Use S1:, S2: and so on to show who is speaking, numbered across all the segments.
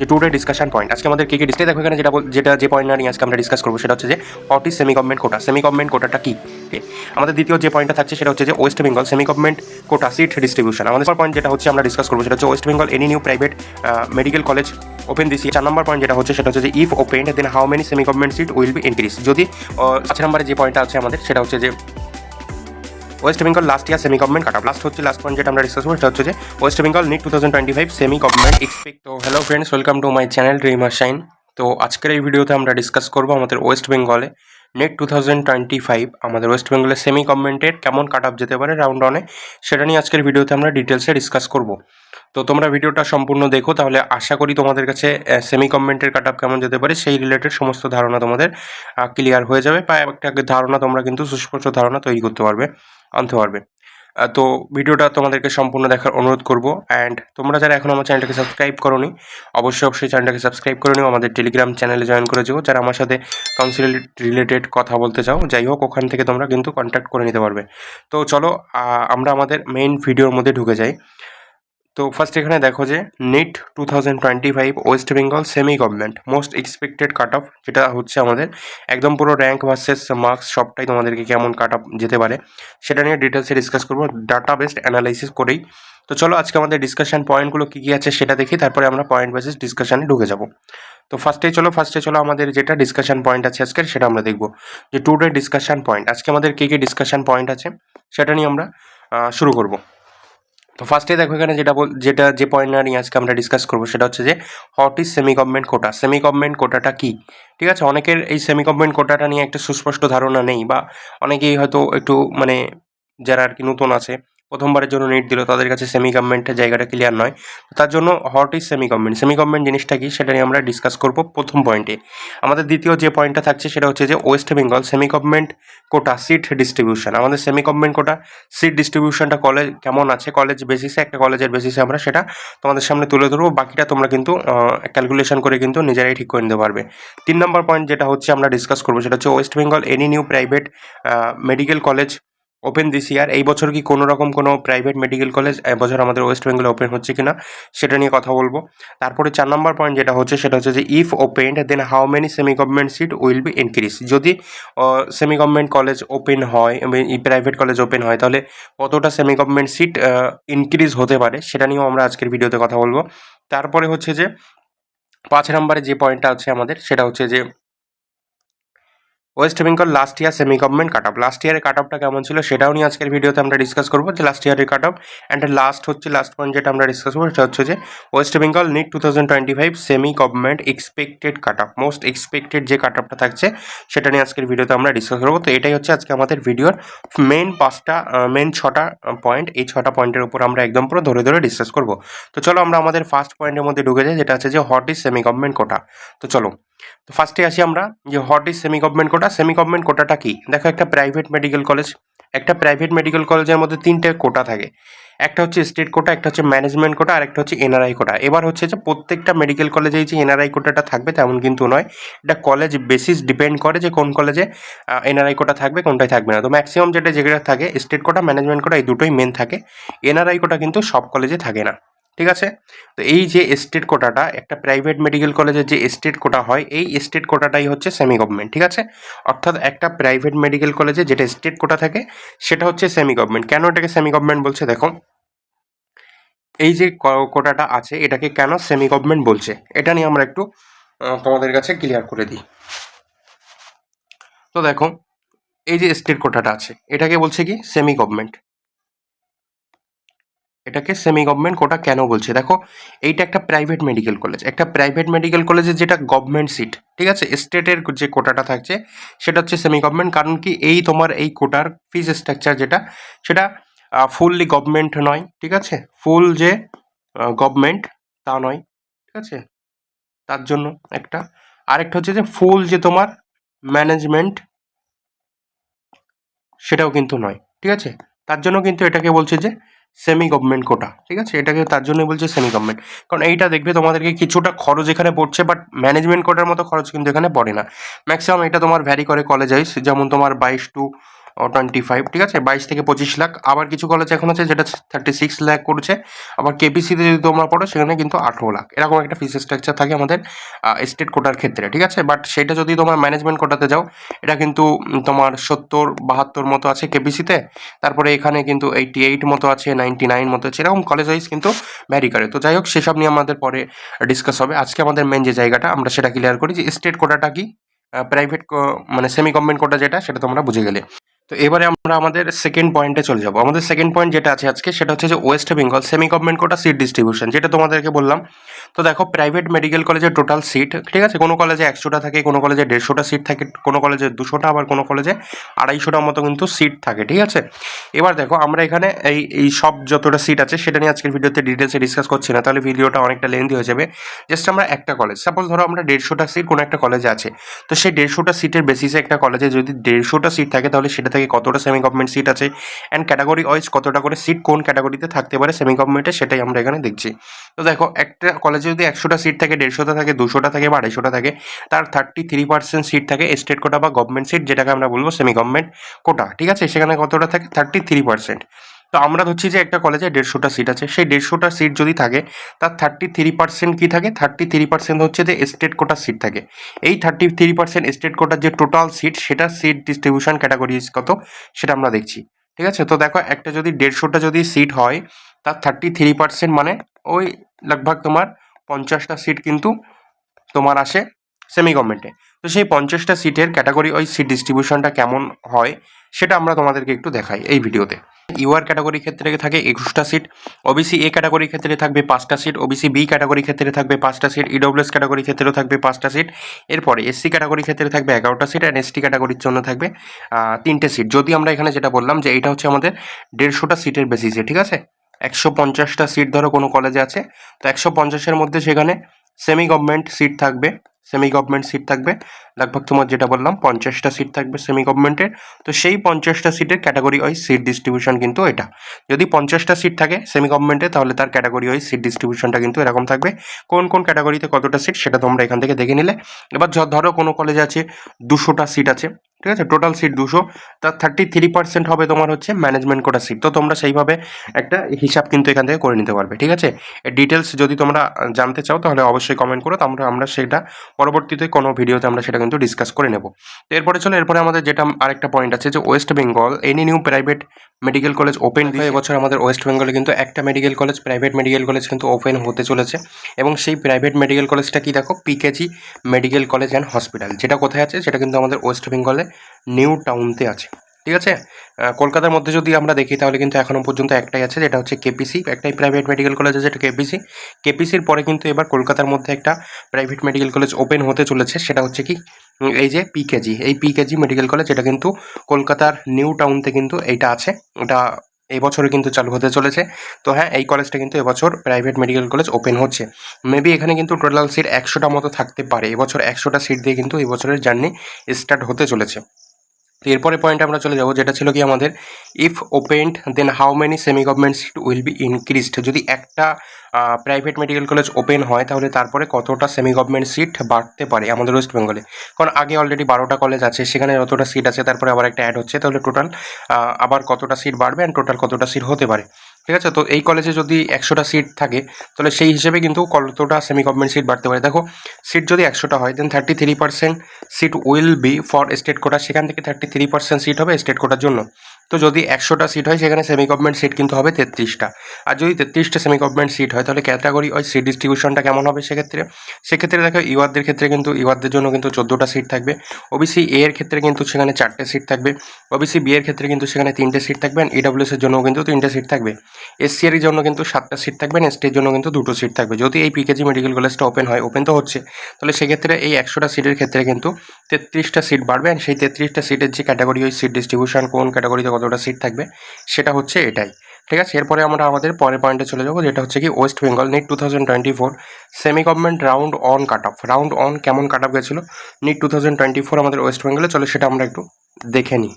S1: যে today discussion point আজকে আমাদের কি কি ডিসকাস দেখো এখানে যেটা যেটা যে পয়েন্ট নিয়ে আজকে আমরা ডিসকাস করব, সেটা হচ্ছে যে is semi government quota semi government কোটাটা কি আমাদের দ্বিতীয় যে পয়েন্টটা থাকছে, সেটা হচ্ছে যে West Bengal semi government quota seat distribution আমাদের পয়েন্ট যেটা হচ্ছে আমরা ডিসকাস করব, সেটা হচ্ছে West Bengal any new private medical college open this চার নম্বর পয়েন্ট যেটা হচ্ছে, সেটা হচ্ছে যে if open then how many semi government seat will be increase যদি পাঁচ নম্বরে যে পয়েন্টটা আছে আমাদের, সেটা হচ্ছে যে West Bengal last year semi government কাটা। লাস্ট হচ্ছে লাস্ট পয়েন্ট যেটা আমরা ডিসকাস করব হচ্ছে যে West Bengal NEET two thousand twenty five semi government expect তো hello friends welcome to my channel Dreamer Shine তো আজকের এই ভিডিওতে আমরা ডিসকাস করব আমাদের ওয়েস্ট বেঙ্গলে NEET two thousand twenty five আমাদের ওয়েস্ট বেঙ্গলের সেমি গভর্নমেন্টের কেমন কাট আপ যেতে পারে রাউন্ড অনে সেটা নিয়ে আজকের ভিডিওতে আমরা ডিটেলসে ডিসকাস করব। তো তোমরা ভিডিওটা সম্পূর্ণ দেখো, তাহলে আশা করি তোমাদের কাছে সেমি গভর্নমেন্টের কাট আপ কেমন যেতে পারে, সেই রিলেটেড সমস্ত ধারণা তোমাদের ক্লিয়ার হয়ে যাবে। বা একটা ধারণা তোমরা কিন্তু সুস্পষ্ট ধারণা তৈরি করতে পারবে। আনতে পারবে। তো ভিডিওটা তোমাদেরকে সম্পূর্ণ দেখার অনুরোধ করব। অ্যান্ড তোমরা যারা এখন আমার চ্যানেলটাকে সাবস্ক্রাইব করোনি, অবশ্যই অবশ্যই চ্যানেলটাকে সাবস্ক্রাইব করে নিও। আমাদের টেলিগ্রাম চ্যানেলে জয়েন করে যাও। যারা আমার সাথে কাউন্সিল রিলেটেড কথা বলতে চাও, যাই হোক, ওখান থেকে তোমরা কিন্তু কন্ট্যাক্ট করে নিতে পারবে। তো চলো আমরা আমাদের মেইন ভিডিওর মধ্যে ঢুকে যাই। তো ফার্স্ট এখানে দেখো যে NEET two thousand twenty five West Bengal semi government most expected cut off যেটা হচ্ছে আমাদের, একদম পুরো র্যাঙ্ক ভার্সেস মার্কস সবটাই তোমাদেরকে কেমন কাট অফ যেতে পারে, সেটা নিয়ে ডিটেলসে ডিসকাস করব ডাটা বেসড অ্যানালাইসিস করেই। তো চলো আজকে আমাদের ডিসকাশন পয়েন্টগুলো কী কী আছে সেটা দেখি, তারপরে আমরা পয়েন্ট বেসিস ডিসকাশানে ঢুকে যাব। তো ফার্স্টে চলো ফার্স্টে চলো আমাদের যেটা ডিসকাশন পয়েন্ট আছে আজকের, সেটা আমরা দেখব। যে টুডে ডিসকাশন পয়েন্ট আজকে আমাদের কী কী ডিসকাশন পয়েন্ট আছে, সেটা নিয়ে আমরা শুরু করব। তো ফার্স্টে দেখো এখানে যেটা বল, যেটা যে পয়েন্ট নিয়ে আজকে আমরা ডিসকাস করব সেটা হচ্ছে যে what is semi government quota semi government কোটাটা কী? ঠিক আছে? অনেকের এই সেমি গভর্নমেন্ট কোটাটা নিয়ে একটা সুস্পষ্ট ধারণা নেই বা অনেকেই হয়তো একটু মানে যারা আর কি নতুন আছে প্রথমবারের জন্য নিট দিল, তাদের কাছে সেমি গভর্নমেন্টের জায়গাটা ক্লিয়ার নয়। তার জন্য what is semi government semi government জিনিসটা কি? সেটা নিয়ে আমরা ডিসকাস করব প্রথম পয়েন্টে আমাদের দ্বিতীয় যে পয়েন্টটা থাকছে, সেটা হচ্ছে যে West Bengal semi government quota seat distribution আমাদের সেমি গভর্নমেন্ট কোটা সিট ডিস্ট্রিবিউশনটা কলেজ কেমন আছে? কলেজ বেসিসে একটা কলেজের বেসিসে আমরা সেটা তোমাদের সামনে তুলে ধরবো। বাকিটা তোমরা কিন্তু ক্যালকুলেশন করে কিন্তু নিজেরাই ঠিক করে নিতে পারবে। তিন নম্বর পয়েন্ট যেটা হচ্ছে আমরা ডিসকাস করব, সেটা হচ্ছে West Bengal any new private medical college open this year এই বছর কি কোনো রকম কোনো প্রাইভেট মেডিকেল কলেজ এবছর আমাদের ওয়েস্ট বেঙ্গলে ওপেন হচ্ছে কিনা, সেটা নিয়ে কথা বলব। তারপরে চার নম্বর পয়েন্ট যেটা হচ্ছে, সেটা হচ্ছে যে if open then how many semi government seat will be increase যদি সেমি গভর্নমেন্ট কলেজ ওপেন হয় প্রাইভেট কলেজ ওপেন হয়, তাহলে কতটা সেমি গভর্নমেন্ট সিট ইনক্রিজ হতে পারে, সেটা নিয়েও আমরা আজকের ভিডিওতে কথা বলব। তারপরে হচ্ছে যে, পাঁচ নম্বরে যে পয়েন্টটা আছে আমাদের, সেটা হচ্ছে যে West Bengal last year semi government cut off last ইয়ারের কাট অফটা কেমন ছিল সেটাও নিয়ে আজকের ভিডিওতে আমরা ডিসকাস করব। যে লাস্ট ইয়ারের কাট অফ অ্যান্ড লাস্ট হচ্ছে লাস্ট পয়েন্ট যেটা আমরা ডিসকাস করব সেটা হচ্ছে যে West Bengal NEET two thousand twenty five semi government expected cut off most expected যে কাট অফটা থাকছে সেটা নিয়ে আজকের ভিডিওতে আমরা ডিসকাস করব। তো এটাই হচ্ছে আজকে আমাদের ভিডিওর মেন পাঁচটা মেন ছটা পয়েন্ট এই ছটা পয়েন্টের উপর আমরা একদম পুরো ধরে ধরে ডিসকাস করব। তো চলো আমরা আমাদের ফার্স্ট পয়েন্টের মধ্যে ঢুকে যাই, যেটা হচ্ছে যে what is semi government quota তো চলো তো ফার্স্টে আসি আমরা যে what is semi government quota semi government কোটাটা কি? দেখো একটা প্রাইভেট মেডিকেল কলেজ একটা প্রাইভেট মেডিকেল কলেজের মধ্যে তিনটে কোটা থাকে। একটা হচ্ছে স্টেট কোটা একটা হচ্ছে ম্যানেজমেন্ট কোটা আর একটা হচ্ছে এনআরআই কোটা এবার হচ্ছে যে প্রত্যেকটা মেডিকেল কলেজেই যে এনআরআই কোটাটা থাকবে, তেমন কিন্তু নয়। এটা কলেজ বেসিস ডিপেন্ড করে যে কোন কলেজে এনআরআই কোটা থাকবে, কোনটাই থাকবে না। তো ম্যাক্সিমাম যেটা যেগুলো থাকে স্টেট কোটা ম্যানেজমেন্ট কোটা এই দুটোই মেন থাকে। এনআরআই কোটা কিন্তু সব কলেজে থাকে না। ঠিক আছে? তো এই যে স্টেট কোটাটা একটা প্রাইভেট মেডিকেল কলেজের যে স্টেট কোটা হয়, এই স্টেট কোটাটাই হচ্ছে সেমি গভর্নমেন্ট ঠিক আছে? অর্থাৎ একটা প্রাইভেট মেডিকেল কলেজে যেটা স্টেট কোটা থাকে, সেটা হচ্ছে সেমি গভর্নমেন্ট কেন এটাকে সেমি গভর্নমেন্ট বলছে? দেখো, এই যে কোটাটা আছে, এটাকে কেন সেমি গভর্নমেন্ট বলছে? এটা নিয়ে আমরা একটু তোমাদের কাছে ক্লিয়ার করে দিই। তো দেখো, এই যে স্টেট কোটাটা আছে, এটাকে বলছে কি? সেমি গভর্নমেন্ট এটাকে সেমি গভর্নমেন্ট কোটা কেন বলছে? দেখো, এইটা একটা প্রাইভেট মেডিকেল কলেজ একটা প্রাইভেট মেডিকেল কলেজে যেটা গভর্নমেন্ট সিট ঠিক আছে? স্টেটের যে কোটাটা থাকছে, সেটা হচ্ছে সেমি গভর্নমেন্ট কারণ কি এই তোমার এই কোটার ফিস স্ট্রাকচার যেটা, সেটা ফুললি গভর্নমেন্ট নয়, ঠিক আছে? ফুল যে গভর্নমেন্ট তা নয়, ঠিক আছে? তার জন্য একটা, আরেকটা হচ্ছে যে ফুল যে তোমার ম্যানেজমেন্ট সেটাও কিন্তু নয়, ঠিক আছে? তার জন্য কিন্তু এটাকে বলছে যে সেমি গভর্নমেন্ট কোটা ঠিক আছে? এটাকে তার জন্যই বলছে সেমি গভর্নমেন্ট কারণ এইটা দেখবে তোমাদেরকে কিছুটা খরচ এখানে পড়ছে বাট ম্যানেজমেন্ট কোটার মতো খরচ কিন্তু এখানে পড়ে না। ম্যাক্সিমাম এটা তোমার ভ্যারি করে কলেজ যেমন তোমার বাইশ টু টোয়েন্টি ফাইভ ঠিক আছে? বাইশ থেকে পঁচিশ লাখ। আবার কিছু কলেজ এখন আছে যেটা থার্টি সিক্স লাখ করছে। আবার কেপিসিতে যদি তোমরা পড়ো, সেখানে কিন্তু আঠেরো লাখ। এরকম একটা ফিস স্ট্রাকচার থাকে আমাদের স্টেট কোটার ক্ষেত্রে, ঠিক আছে? বাট সেটা যদি তোমার ম্যানেজমেন্ট কোটাতে যাও, এটা কিন্তু তোমার সত্তর, বাহাত্তর মতো আছে কেপিসিতে তারপরে এখানে কিন্তু এইটি এইট মতো আছে নাইনটি নাইন মতো আছে। এরকম কলেজ ওয়াইজ কিন্তু ভ্যারি করে। তো যাই হোক সেসব নিয়ে আমাদের পরে ডিসকাস হবে। আজকে আমাদের মেন যে জায়গাটা, আমরা সেটা ক্লিয়ার করি যে স্টেট কোটাটা কি? প্রাইভেট মানে সেমি গভর্নমেন্ট কোটা যেটা, সেটা তোমরা বুঝে গেলে। তো এবারে আমরা আমাদের সেকেন্ড পয়েন্টে চলে যাব। আমাদের সেকেন্ড পয়েন্ট যেটা আছে আজকে, সেটা হচ্ছে যে West Bengal semi government quota seat distribution যেটা তোমাদেরকে বললাম। তো দেখো প্রাইভেট মেডিকেল কলেজের টোটাল সিট ঠিক আছে? কোনো কলেজে একশোটা থাকে, কোনো কলেজে দেড়শোটা সিট থাকে, কোনো কলেজে দুশোটা, আবার কোনো কলেজে আড়াইশোটার মতো কিন্তু সিট থাকে, ঠিক আছে? এবার দেখো, আমরা এখানে এই এই সব যতটা সিট আছে, সেটা নিয়ে আজকের ভিডিওতে ডিটেলসে ডিসকাস করছি না, তাহলে ভিডিওটা অনেকটা লেন্দি হয়ে যাবে। জাস্ট আমরা একটা কলেজ সাপোজ ধরো আমরা দেড়শোটা সিট কোনো একটা কলেজে আছে। তো সেই দেড়শোটা সিটের বেসিসে একটা কলেজে যদি দেড়শোটা সিট থাকে, তাহলে সেটা থেকে কতটা সেমি গভর্নমেন্ট সিট আছে অ্যান্ড ক্যাটাগরি ওয়াইজ কতটা করে সিট কোন ক্যাটাগরিতে থাকতে পারে সেমি গভর্নমেন্টে সেটাই আমরা এখানে দেখছি। তো দেখো, একটা কলেজে যদি একশোটা সিট থাকে দেড়শোটা থাকে দুশোটা থাকে বা আড়াইশোটা থাকে, তার থার্টি থ্রি পার্সেন্ট সিট থাকে স্টেট কোটা বা গভর্নমেন্ট সিট যেটাকে আমরা বলব সেমি গভর্নমেন্ট কোটা ঠিক আছে? সেখানে কতটা থাকে? থার্টি থ্রি পার্সেন্ট তো আমরা ধরছি যে একটা কলেজে দেড়শোটা সিট আছে। সেই দেড়শোটা সিট যদি থাকে, তার থার্টি থ্রি পার্সেন্ট কী থাকে? থার্টি থ্রি পার্সেন্ট হচ্ছে যে স্টেট কোটার সিট থাকে। এই থার্টি থ্রি পার্সেন্ট স্টেট কোটার যে টোটাল সিট সেটা সিট ডিস্ট্রিবিউশন ক্যাটাগরিজ কত? সেটা আমরা দেখছি। ঠিক আছে? তো দেখো, একটা যদি দেড়শোটা যদি সিট হয়, তার থার্টি থ্রি পার্সেন্ট মানে ওই লগভগ তোমার পঞ্চাশটা সিট কিন্তু তোমার আসে সেমি গভর্নমেন্টে তো সেই পঞ্চাশটা সিটের ক্যাটাগরি ওই সিট ডিস্ট্রিবিউশনটা কেমন হয়? সেটা আমরা তোমাদেরকে একটু দেখাই এই ভিডিওতে। ইউআর ক্যাটাগরির ক্ষেত্রে থাকে একুশটা সিট ওবিসি এ ক্যাটাগরি ক্ষেত্রে থাকবে পাঁচটা সিট ওবিসি বি ক্যাটাগরি ক্ষেত্রে থাকবে পাঁচটা সিট ইডব্লিউএস ক্যাটাগরি ক্ষেত্রেও থাকবে পাঁচটা সিট এরপরে এসসি ক্যাটাগরি ক্ষেত্রে থাকবে এগারোটা সিট অ্যান্ড এসটি ক্যাটাগরির জন্য থাকবে তিনটে সিট যদি আমরা এখানে যেটা বললাম যে এটা হচ্ছে আমাদের দেড়শোটা সিটের বেসিসে ঠিক আছে? একশো পঞ্চাশটা সিট ধরো কোনো কলেজে আছে, তো একশো পঞ্চাশের মধ্যে সেখানে সেমি গভর্নমেন্ট সিট থাকবে সেমি গভর্নমেন্ট সিট থাকবে। লগভগ তোমার যেটা বললাম, পঞ্চাশটা সিট থাকবে সেমি গভর্নমেন্টের তো সেই পঞ্চাশটা সিটের ক্যাটাগরি ওয়াইজ সিট ডিস্ট্রিবিউশন কিন্তু এটা। যদি পঞ্চাশটা সিট থাকে সেমি গভর্নমেন্টে তাহলে তার ক্যাটাগরি ওয়াইজ সিট ডিস্ট্রিবিউশনটা কিন্তু এরকম থাকবে। কোন কোন ক্যাটাগরিতে কতটা সিট সেটা তোমরা এখান থেকে দেখে নিলে। এবার ধরো কোনো কলেজ আছে, দুশোটা সিট আছে। ঠিক আছে? টোটাল সিট দুশো। তার থার্টি থ্রি পার্সেন্ট হবে তোমার হচ্ছে ম্যানেজমেন্ট কোটা সিট তো তোমরা সেইভাবে একটা হিসাব কিন্তু এখান থেকে করে নিতে পারবে ঠিক আছে? ডিটেলস যদি তোমরা জানতে চাও তাহলে অবশ্যই কমেন্ট করো। তাহলে আমরা সেটা পরবর্তীতে কোনো ভিডিওতে আমরা সেটা কিন্তু ডিসকাস করে নেব। তো এরপরে চলো এরপরে আমাদের যেটা আরেকটা পয়েন্ট আছে যে West Bengal any new private medical college open এবছর আমাদের ওয়েস্ট বেঙ্গলে কিন্তু একটা medical college private medical college কিন্তু ওপেন হতে চলেছে। এবং সেই প্রাইভেট মেডিকেল কলেজটা কি দেখো? PKG medical college and hospital যেটা কোথায় আছে সেটা কিন্তু আমাদের ওয়েস্ট বেঙ্গলে নিউ টাউনতে আছে। ঠিক আছে? কলকাতার মধ্যে যদি আমরা দেখি, তাহলে কিন্তু এখনও পর্যন্ত একটাই আছে, যেটা হচ্ছে কেপিসি একটাই প্রাইভেট মেডিকেল কলেজ আছে যেটা কেপিসি কেপিসির পরে কিন্তু এবার কলকাতার মধ্যে একটা প্রাইভেট মেডিকেল কলেজ ওপেন হতে চলেছে, সেটা হচ্ছে কি এই যে পিকেজি এই পিকেজি মেডিকেল কলেজ এটা কিন্তু কলকাতার নিউ টাউনতে কিন্তু এইটা আছে, এটা এই বছরে কিন্তু চালু হতে চলেছে। তো হ্যাঁ এই কলেজটা কিন্তু এবছর প্রাইভেট মেডিকেল কলেজ ওপেন হচ্ছে। মেবি এখানে কিন্তু টোটাল সিট একশোটা মতো থাকতে পারে। এবছর একশোটা সিট দিয়ে কিন্তু এই বছরের জার্নি স্টার্ট হতে চলেছে। তো এরপরে পয়েন্ট আমরা চলে যাব, যেটা ছিল কি আমাদের if opened then how many semi government seat will be increased যদি একটা প্রাইভেট মেডিকেল কলেজ ওপেন হয়, তাহলে তারপরে কতটা সেমি গভর্নমেন্ট সিট বাড়তে পারে আমাদের ওয়েস্ট বেঙ্গলে কারণ আগে অলরেডি বারোটা কলেজ আছে, সেখানে যতটা সিট আছে, তারপরে আবার একটা অ্যাড হচ্ছে, তাহলে টোটাল আবার কতটা সিট বাড়বে অ্যান্ড টোটাল কতটা সিট হতে পারে? ঠিক আছে? তো এই কলেজে যদি একশোটা সিট থাকে, তাহলে সেই হিসেবে কিন্তু কতটা সেমি গভর্নমেন্ট সিট বাড়তে পারে? দেখো সিট যদি একশোটা হয় then thirty three percent seat will be for state quota সেখান থেকে থার্টি থ্রি পার্সেন্ট সিট হবে স্টেট কোটার জন্য। তো যদি একশোটা সিট হয়, সেখানে সেমি গভর্নমেন্ট সিট কিন্তু হবে তেত্রিশটা। আর যদি তেত্রিশটা সেমি গভর্নমেন্ট সিট হয়, তাহলে ক্যাটাগরি ওই সিট ডিস্ট্রিবিউশনটা কেমন হবে সেক্ষেত্রে? সেক্ষেত্রে দেখো, ইউআরদের ক্ষেত্রে কিন্তু, ইউআরদের জন্য কিন্তু চোদ্দোটা সিট থাকবে। ওবিসি এ এর ক্ষেত্রে কিন্তু সেখানে চারটে সিট থাকবে। ওবিসি বি এর ক্ষেত্রে কিন্তু সেখানে তিনটে সিট থাকবে। ইডব্লিউএস এর জন্য কিন্তু তিনটে সিট থাকবে। এসসি এর জন্য কিন্তু সাতটা সিট থাকবে। এসটির জন্য কিন্তু দুটো সিট থাকবে। যদি এই পিকেজি মেডিকেল কলেজটা ওপেন হয় ওপেন তো হচ্ছে, তাহলে সেক্ষেত্রে এই একশোটা সিটের ক্ষেত্রে কিন্তু তেত্রিশটা সিট বাড়বে। সেই তেত্রিশটা সিটের যে ক্যাটাগরি ওই সিট ডিস্ট্রিবিউশন কোন ক্যাটাগরিতে কতটা সিট থাকবে। সেটা হচ্ছে এটাই। ঠিক আছে? এরপরে আমরা আমাদের পরের পয়েন্টে চলে যাব, যেটা হচ্ছে কি West Bengal NEET two thousand twenty four semi government round one cut off round one কেমন কাট অফ গেছিল? NEET two thousand twenty four আমাদের ওয়েস্ট বেঙ্গলে চলো সেটা আমরা একটু দেখে নিই।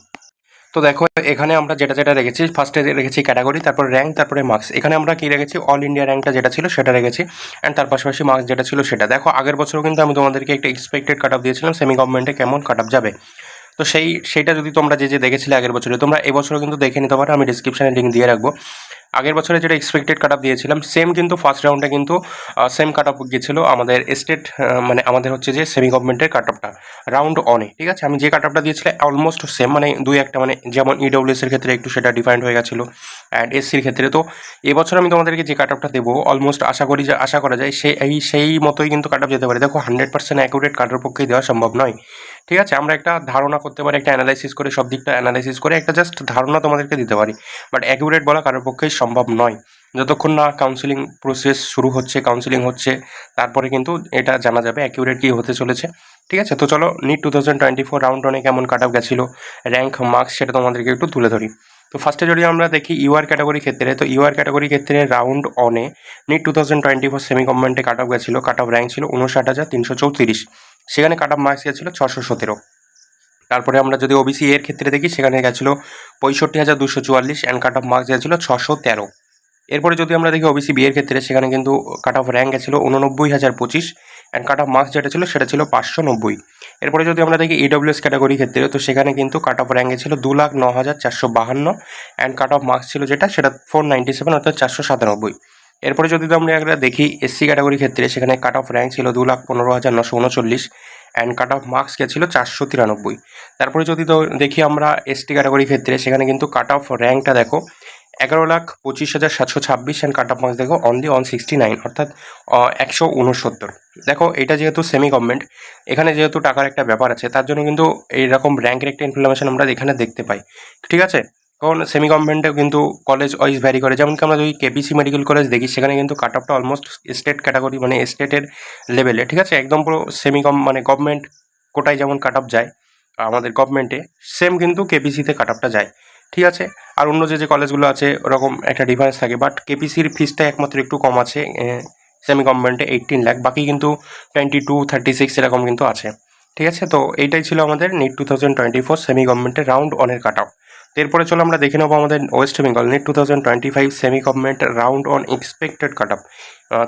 S1: তো দেখো, এখানে আমরা যেটা যেটা রেখেছি ফার্স্টে রেখেছি ক্যাটাগরি তারপর র্যাঙ্ক তারপরে মার্কস এখানে আমরা কি রেখেছি? অল ইন্ডিয়া র্যাঙ্কটা যেটা ছিল, সেটা রেখেছি। অ্যান্ড তার পাশাপাশি মার্কস যেটা ছিল, সেটা। দেখো, আগের বছরও কিন্তু আমি তোমাদেরকে একটা এক্সপেক্টেড কাট অফ দিয়েছিলাম সেমি গভর্নমেন্টে কেমন কাট অফ যাবে। তো সেই, সেইটা যদি তোমরা যে যে দেখেছিলে আগের বছরে, তোমরা এবছরও কিন্তু দেখে নিতে পারো, আমি ডিসক্রিপশানে লিঙ্ক দিয়ে রাখব। আগের বছরে যেটা এক্সপেক্টেড কাট দিয়েছিলাম সেম কিন্তু ফার্স্ট রাউন্ডে কিন্তু সেম কাট আপ গিয়েছিল আমাদের স্টেট মানে আমাদের হচ্ছে যে সেমি গভর্নমেন্টের কাট আপটা রাউন্ড অনে ঠিক আছে? আমি যে কাট আপটা দিয়েছিলাম অলমোস্ট সেম মানে দুই একটা মানে যেমন ইডব্লিউএস এর ক্ষেত্রে একটু সেটা ডিফাইন্ড হয়ে গেছিল অ্যান্ড এসসির ক্ষেত্রে। তো এবছর আমি তোমাদেরকে যে কাট আপটা দেবো অলমোস্ট আশা করি যে, আশা করা যায় সেই সেই মতোই কিন্তু কাট আপ যেতে পারে। দেখো হান্ড্রেড পার্সেন্ট অ্যাকুরেট কাটার পক্ষেই দেওয়া সম্ভব নয়। ঠিক আছে? আমরা একটা ধারণা করতে পারি, একটা অ্যানালাইসিস করে, সব দিকটা অ্যানালাইসিস করে, একটা জাস্ট ধারণা তোমাদেরকে দিতে পারি। বাট অ্যাকুরেট বলা কারোর পক্ষেই সম্ভব নয়। যতক্ষণ না কাউন্সিলিং প্রসেস শুরু হচ্ছে কাউন্সিলিং হচ্ছে, তারপরে কিন্তু এটা জানা যাবে অ্যাকিউরেট কী হতে চলেছে। ঠিক আছে? তো চলো NEET two thousand twenty four round অনে কেমন কাট আপ গেছিল র্যাঙ্ক মার্কস সেটা তোমাদেরকে একটু তুলে ধরি। তো ফার্স্টে যদি আমরা দেখি ইউআর ক্যাটাগরি ক্ষেত্রে, তো ইউআর ক্যাটাগরি ক্ষেত্রে round one NEET two thousand twenty four semi গভর্নমেন্টে cut up গেছিল কাট আপ র্যাঙ্ক ছিল উনষাট হাজার তিনশো চৌত্রিশ। সেখানে কাট অফ মার্কস গেছিল ছশো সতেরো। তারপরে আমরা যদি ওবিসি এর ক্ষেত্রে দেখি, সেখানে গেছিল পঁয়ষট্টি হাজার দুশো চুয়াল্লিশ অ্যান্ড কাট অফ মার্কস গেছিল ছশো তেরো। এরপরে যদি আমরা দেখি ওবিসি বি এর ক্ষেত্রে, সেখানে কিন্তু কাট অফ র্যাঙ্ক গেছিল উননব্বই হাজার পঁচিশ অ্যান্ড কাট অফ মার্কস যেটা ছিল, সেটা ছিল পাঁচশো নব্বই। এরপরে যদি আমরা দেখি ইডব্লিউএস ক্যাটাগরি ক্ষেত্রে, তো সেখানে কিন্তু কাট অফ র্যাঙ্ক ছিল দু লাখ ন হাজার চারশো বাহান্ন অ্যান্ড কাট অফ মার্কস ছিল যেটা, সেটা ফোর নাইনটি সেভেন অর্থাৎ চারশো সাতানব্বই। এরপরে যদি আমরা একটা দেখি এসসি ক্যাটাগরি ক্ষেত্রে, সেখানে কাট অফ র্যাঙ্ক ছিল দু লাখ পনেরো হাজার নশো উনচল্লিশ অ্যান্ড কাট অফ মার্কস গেছিল চারশো তিরানব্বই। তারপরে যদি দেখি আমরা এসটি ক্যাটাগরি ক্ষেত্রে, সেখানে কিন্তু কাট অফ র্যাঙ্কটা দেখো এগারো লাখ পঁচিশ হাজার সাতশো ছাব্বিশ অ্যান্ড কাট অফ মার্কস দেখো অনলি অন সিক্সটি নাইন অর্থাৎ একশো উনসত্তর। দেখো, এটা যেহেতু সেমি গভর্নমেন্ট এখানে যেহেতু টাকার একটা ব্যাপার আছে, তার জন্য কিন্তু এইরকম র্যাঙ্কের একটা ইনফরমেশন আমরা এখানে দেখতে পাই। ঠিক আছে? কারণ সেমি গভর্নমেন্টেও কিন্তু কলেজ ওয়াইজ ভ্যারি করে। যেমন কি আমরা যদি কেপিসি মেডিকেল কলেজ দেখি, সেখানে কিন্তু কাট অফটা অলমোস্ট স্টেট ক্যাটাগরি মানে স্টেটের লেভেলে ঠিক আছে? একদম পুরো সেমি গভ মানে গভর্নমেন্ট কোটায় যেমন কাট অফ যায়, আমাদের গভর্নমেন্টে সেম কিন্তু কেপিসিতে কাট অফটা যায়, ঠিক আছে? আর অন্য যে যে কলেজগুলো আছে, ওরকম একটা ডিফারেন্স থাকে। বাট কেপিসির ফিসটা একমাত্র একটু কম আছে সেমি গভর্নমেন্টে এইটিন লাখ বাকি কিন্তু টোয়েন্টি টু থার্টি সিক্স এরকম কিন্তু আছে, ঠিক আছে? তো এইটাই ছিল আমাদের NEET two thousand twenty four semi গভর্নমেন্টের রাউন্ড অনের কাট অফ এরপরে চলো আমরা দেখে নেব আমাদের West Bengal NEET two thousand twenty five semi government round one expected cut up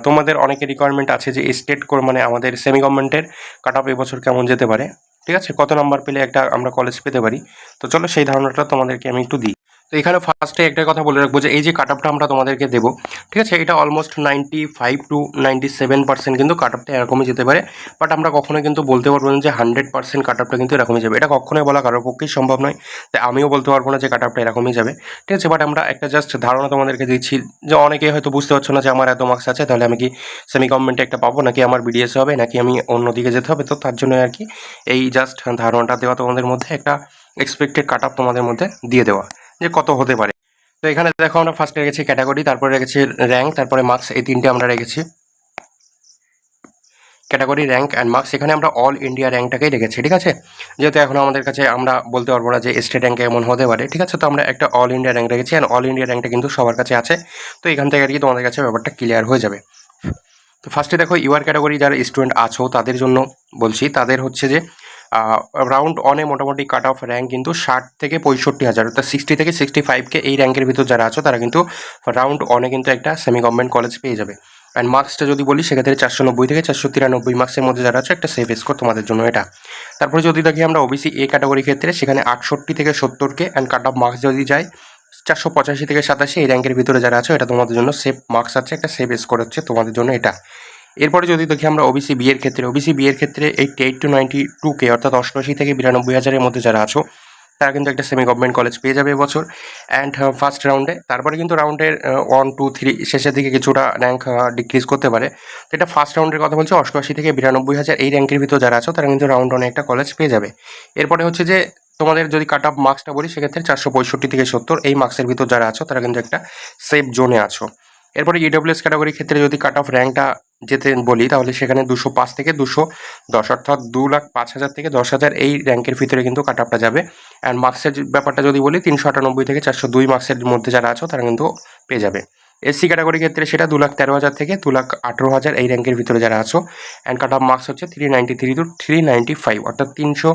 S1: তোমাদের অনেকে রিকোয়ারমেন্ট আছে যে স্টেট মানে আমাদের সেমি গভর্নমেন্টের কাট আপ এবছর কেমন যেতে পারে। ঠিক আছে? কত নাম্বার পেলে একটা আমরা কলেজ পেতে পারি। তো চলো সেই ধারণাটা তোমাদেরকে আমি একটু দিই। তো এখানে ফার্স্টে একটা কথা বলে রাখব যে এই যে কাট আমরা তোমাদেরকে দেবো, ঠিক আছে? এটা almost ninety five to ninety seven percent কিন্তু কাট আপটা এরকমই যেতে পারে বাট আমরা কখনোই কিন্তু বলতে পারব না যে হান্ড্রেড পার্সেন্ট কাট আপটা কিন্তু এরকমই যাবে। এটা কখনোই বলা কারোর পক্ষেই সম্ভব নয় তাই আমিও বলতে পারব না যে কাট আপটা এরকমই যাবে, ঠিক আছে? বাট আমরা একটা জাস্ট ধারণা তোমাদেরকে দিচ্ছি যে অনেকে হয়তো বুঝতে পারছ না যে আমার এত মার্কস আছে, তাহলে আমি কি সেমি গভর্নমেন্টে একটা পাবো, নাকি আমার বিডিএস হবে, নাকি আমি অন্যদিকে যেতে হবে? তো তার জন্য আর কি এই জাস্ট ধারণাটা দেওয়া তোমাদের মধ্যে, একটা এক্সপেক্টেড কাট আপ তোমাদের মধ্যে দিয়ে দেওয়া। যে কত হতে পারে। তো এখানে দেখো আমরা ফার্স্টে রেখেছি ক্যাটাগরি তারপরে রেখেছি র্যাঙ্ক তারপরে মার্কস এই তিনটে আমরা রেখেছি। ক্যাটাগরি র্যাঙ্ক অ্যান্ড মার্কস এখানে আমরা অল ইন্ডিয়া র্যাঙ্কটাকেই রেখেছি, ঠিক আছে? যেহেতু এখন আমাদের কাছে আমরা বলতে পারব না যে স্টেট র্যাঙ্কে এমন হতে পারে, ঠিক আছে? তো আমরা একটা অল ইন্ডিয়া র্যাঙ্ক রেখেছি অ্যান্ড অল ইন্ডিয়া র্যাঙ্কটা কিন্তু সবার কাছে আছে। তো এখান থেকে আর কি তোমাদের কাছে ব্যাপারটা ক্লিয়ার হয়ে যাবে। তো ফার্স্টে দেখো ইউআর ক্যাটাগরি যারা স্টুডেন্ট আছো, তাদের জন্য বলছি, তাদের হচ্ছে যে রাউন্ড অনে মোটামুটি কাট অফ র্যাঙ্ক কিন্তু ষাট থেকে পঁয়ষট্টি হাজার, অর্থাৎ সিক্সটি থেকে সিক্সটি ফাইভকে এই র্যাঙ্কের ভিতর যারা আছো, তারা কিন্তু রাউন্ড অনে কিন্তু একটা সেমি গভর্নমেন্ট কলেজ পেয়ে যাবে। অ্যান্ড মার্কসটা যদি বলি, সেক্ষেত্রে চারশো নব্বই থেকে চারশো তিরানব্বই মার্কসের মধ্যে যারা আছে, একটা সেফ স্কোর তোমাদের জন্য এটা। তারপরে যদি দেখি আমরা ওবিসি এ ক্যাটাগরি ক্ষেত্রে, সেখানে আটষট্টি থেকে সত্তরকে অ্যান্ড কাট অফ মার্কস যদি যায়, চারশো পঁচাশি থেকে সাতাশি এই র্যাঙ্কের ভিতরে যারা আছে, এটা তোমাদের জন্য সেফ মার্কস আছে, একটা সেফ স্কোর হচ্ছে তোমাদের জন্য এটা। এরপরে যদি দেখি আমরা ওবিসি বিয়ের ক্ষেত্রে ওবিসি বিয়ের ক্ষেত্রে eighty eight to ninety two কে অর্থাৎ অষ্টআশি থেকে বিরানব্বই হাজারের মধ্যে যারা আছো, তারা কিন্তু একটা সেমি গভর্নমেন্ট কলেজ পেয়ে যাবে এবছর। অ্যান্ড ফার্স্ট রাউন্ডে তারপরে কিন্তু রাউন্ডের ওয়ান টু থ্রি শেষের দিকে কিছুটা র্যাঙ্ক ডিক্রিজ করতে পারে। তো এটা ফার্স্ট রাউন্ডের কথা বলছে, অষ্টআশি থেকে বিরানব্বই হাজার এই র্যাঙ্কের ভিতর যারা আছো, তারা কিন্তু রাউন্ড ওয়ানে একটা কলেজ পেয়ে যাবে। এরপরে হচ্ছে যে, তোমাদের যদি কাট অফ মার্কসটা বলি, সেক্ষেত্রে চারশো পঁয়ষট্টি থেকে সত্তর, এই মার্কসের ভিতর যারা আছো, তারা কিন্তু একটা সেফ জোনে আছো। এরপরে ইডব্লিউএস ক্যাটাগরির ক্ষেত্রে যদি কাট অফ র্যাঙ্কটা যেতে বলি, তাহলে সেখানে দুশো পাঁচ থেকে দুশো দশ, অর্থাৎ দু লাখ পাঁচ হাজার থেকে দশ হাজার এই র্যাঙ্কের ভিতরে কিন্তু কাট আপটা যাবে অ্যান্ড মার্কসের ব্যাপারটা যদি বলি, তিনশো আটানব্বই থেকে চারশো দুই মার্কসের মধ্যে যারা আছো, তারা কিন্তু পেয়ে যাবে। এসসি ক্যাটাগরির ক্ষেত্রে সেটা দু লাখ তেরো হাজার থেকে দু লাখ আঠেরো হাজার এই র্যাঙ্কের ভিতরে যারা আছো। অ্যান্ড কাট অফ মার্কস হচ্ছে three ninety three to three ninety five অর্থাৎ তিনশো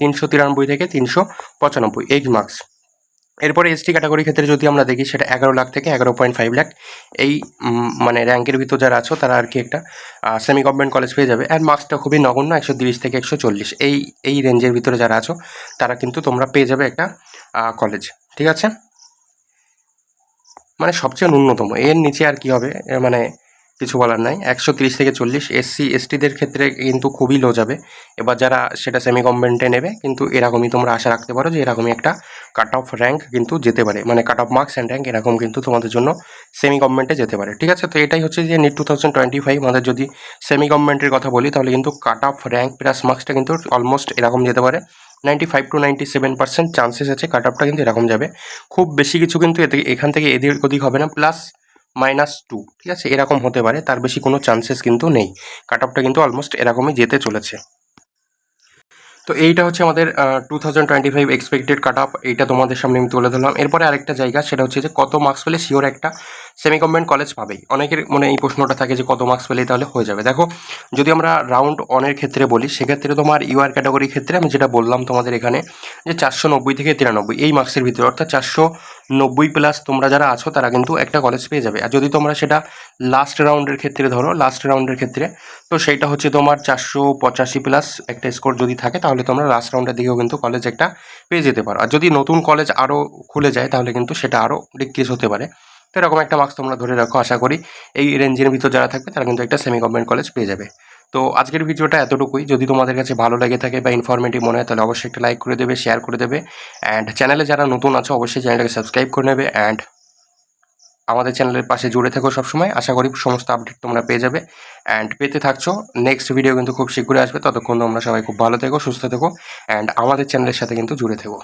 S1: তিনশো তিরানব্বই থেকে তিনশো পঁচানব্বই এই মার্কস এরপরে এসটি ক্যাটাগরির ক্ষেত্রে যদি আমরা দেখি, সেটা এগারো লাখ থেকে এগারো পয়েন্ট ফাইভ লাখ। এই মানে র্যাঙ্কের ভিতর যারা আছো, তারা আর কি একটা সেমি গভর্নমেন্ট কলেজ পেয়ে যাবে। আর মার্কসটা খুবই নগণ্য, একশো তিরিশ থেকে একশো চল্লিশ। এই এই রেঞ্জের ভিতরে যারা আছো, তারা কিন্তু তোমরা পেয়ে যাবে একটা কলেজ ঠিক আছে? মানে সবচেয়ে ন্যূনতম। এর নিচে আর কি হবে? মানে কিছু বলার নাই। একশো তিরিশ থেকে চল্লিশ এসসি এসটিদের ক্ষেত্রে কিন্তু খুবই লো যাবে। এবার যারা সেটা সেমি গভর্নমেন্টে নেবে, কিন্তু এরকমই তোমরা আশা রাখতে পারো যে এরকমই একটা কাট অফ র্যাঙ্ক কিন্তু যেতে পারে। মানে cut off marks and rank এরকম কিন্তু তোমাদের জন্য সেমি গভর্নমেন্টে যেতে পারে। ঠিক আছে? তো এটাই হচ্ছে যে NEET two thousand twenty five আমাদের যদি সেমি গভর্নমেন্টের কথা বলি, তাহলে কিন্তু কাট অফ র্যাঙ্ক প্লাস মার্কসটা কিন্তু অলমোস্ট এরকম যেতে পারে। Ninety five to ninety seven percent chances আছে কাট অফটা কিন্তু এরকম যাবে। খুব বেশি কিছু কিন্তু এখান থেকে এদিক ওদিক হবে না। প্লাস মাইনাস টু ঠিক আছে? এরকম হতে পারে, তার বেশি কোনো চান্সেস কিন্তু নেই। কাট অফটা কিন্তু অলমোস্ট এরকমই যেতে চলেছে। তো এইটা হচ্ছে আমাদের two thousand twenty five expected cut off এইটা তোমাদের সামনে আমি তুলে ধরলাম। এরপরে আরেকটা জায়গা, সেটা হচ্ছে যে কত মার্কস পেলে শিওর একটা সেমি গভর্নমেন্ট কলেজ পাবেই। অনেকের মনে এই প্রশ্নটা থাকে যে কত মার্কস পেলেই তাহলে হয়ে যাবে। দেখো, যদি আমরা রাউন্ড অনের ক্ষেত্রে বলি, সেক্ষেত্রে তোমার ইউআর ক্যাটাগরির ক্ষেত্রে আমি যেটা বললাম তোমাদের এখানে, যে চারশো নব্বই থেকে তিরানব্বই, এই মার্কসের ভিতরে, অর্থাৎ চারশো নব্বই প্লাস তোমরা যারা আছো, তারা কিন্তু একটা কলেজ পেয়ে যাবে। আর যদি তোমরা সেটা লাস্ট রাউন্ডের ক্ষেত্রে ধরো লাস্ট রাউন্ডের ক্ষেত্রে, তো সেইটা হচ্ছে তোমার চারশো পঁচাশি প্লাস একটা স্কোর যদি থাকে, তাহলে তোমরা লাস্ট রাউন্ডের দিকেও কিন্তু কলেজ একটা পেয়ে যেতে পারো। আর যদি নতুন কলেজ আরও খুলে যায়, তাহলে কিন্তু সেটা আরও ডিক্রিজ হতে পারে। তো এরকম একটা মার্কস তোমরা ধরে রাখো, আশা করি এই রেঞ্জের ভিতর যারা থাকবে, তারা কিন্তু একটা সেমি গভর্নমেন্ট কলেজ পেয়ে যাবে। তো আজকের ভিডিওটা এতটুকুই। যদি তোমাদের কাছে ভালো লেগে থাকে বা ইনফরমেটিভ মনে হয়, তাহলে অবশ্যই একটা লাইক করে দেবে শেয়ার করে দেবে। অ্যান্ড চ্যানেলে যারা নতুন আছো, অবশ্যই চ্যানেলটাকে সাবস্ক্রাইব করে নেবে। অ্যান্ড আমাদের চ্যানেলের পাশে জুড়ে থাকো সবসময়। আশা করি সমস্ত আপডেট তোমরা পেয়ে যাবে। অ্যান্ড পেতে থাকছো। নেক্সট ভিডিও কিন্তু খুব শীঘ্রই আসবে। ততক্ষণ তোমরা সবাই খুব ভালো থেকো, সুস্থ থেকো। অ্যান্ড আমাদের চ্যানেলের সাথে কিন্তু জুড়ে থেকো।